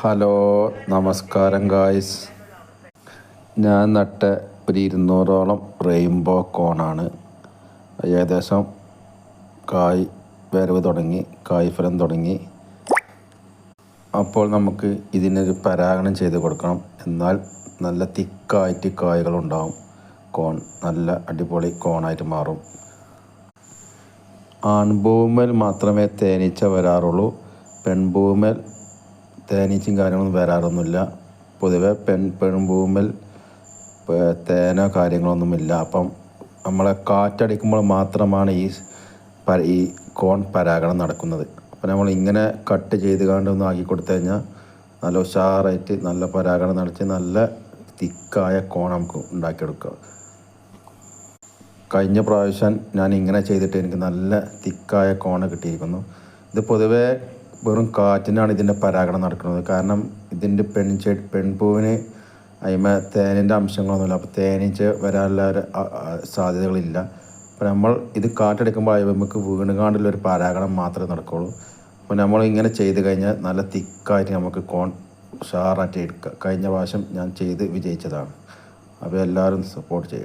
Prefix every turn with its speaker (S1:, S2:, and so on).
S1: Hello നമസ്കാരം guys. ഞാൻ നട്ട ഒരു ഇരുന്നൂറോളം റെയിൻബോ കോണാണ്. ഏകദേശം കായ് വരവ് തുടങ്ങി കായ് ഫലം തുടങ്ങി. അപ്പോൾ നമുക്ക് ഇതിനൊരു പരാഗണം ചെയ്ത് കൊടുക്കണം. എന്നാൽ നല്ല തിക്കായിട്ട് കായ്കളുണ്ടാവും. കോൺ നല്ല അടിപൊളി കോണായിട്ട് മാറും. ആൺഭൂമൽ മാത്രമേ തേനീച്ച വരാറുള്ളൂ. പെൺപൂമേൽ തേനീച്ചയും കാര്യങ്ങളൊന്നും വരാറൊന്നുമില്ല. പൊതുവെ പെൺ പെൺഭൂമിൽ പ- തേനോ കാര്യങ്ങളൊന്നുമില്ല. അപ്പം നമ്മളെ കാറ്റടിക്കുമ്പോൾ മാത്രമാണ് ഈ ഈ കോൺ പരാഗണം നടക്കുന്നത്. അപ്പം നമ്മൾ ഇങ്ങനെ കട്ട് ചെയ്ത് കണ്ട് ഒന്ന് ആക്കി കൊടുത്തു കഴിഞ്ഞാൽ നല്ല ഉഷാറായിട്ട് നല്ല പരാഗണം നടത്തി നല്ല തിക്കായ കോൺ നമുക്ക് ഉണ്ടാക്കിയെടുക്കാം. കഴിഞ്ഞ പ്രാവശ്യം ഞാൻ ഇങ്ങനെ ചെയ്തിട്ട് എനിക്ക് നല്ല തിക്കായ കോണ കിട്ടിയിരിക്കുന്നു. ഇത് പൊതുവേ വെറും കാറ്റിനാണ് ഇതിന്റെ പരാഗണം നടക്കുന്നത്. കാരണം ഇതിന്റെ പെൺചെ പെൺപൂവിന് അതിമ തേനിന്റെ അംശങ്ങളൊന്നുമില്ല. അപ്പോൾ തേനീച്ച വരാനുള്ള ഒരു സാധ്യതകളില്ല. അപ്പോൾ നമ്മൾ ഇത് കാറ്റെടുക്കുമ്പോൾ നമുക്ക് വീണുകാണ്ടുള്ള ഒരു പരാഗണം മാത്രമേ നടക്കുകയുള്ളൂ അപ്പോൾ നമ്മൾ ഇങ്ങനെ ചെയ്ത് കഴിഞ്ഞാൽ നല്ല തിക്കായിട്ട് നമുക്ക് കോൺ ഉഷാറായിട്ട് എടുക്കാം. കഴിഞ്ഞ പ്രാവശ്യം ഞാൻ ചെയ്ത് വിജയിച്ചതാണ്. അപ്പോൾ എല്ലാവരും സപ്പോർട്ട് ചെയ്യും.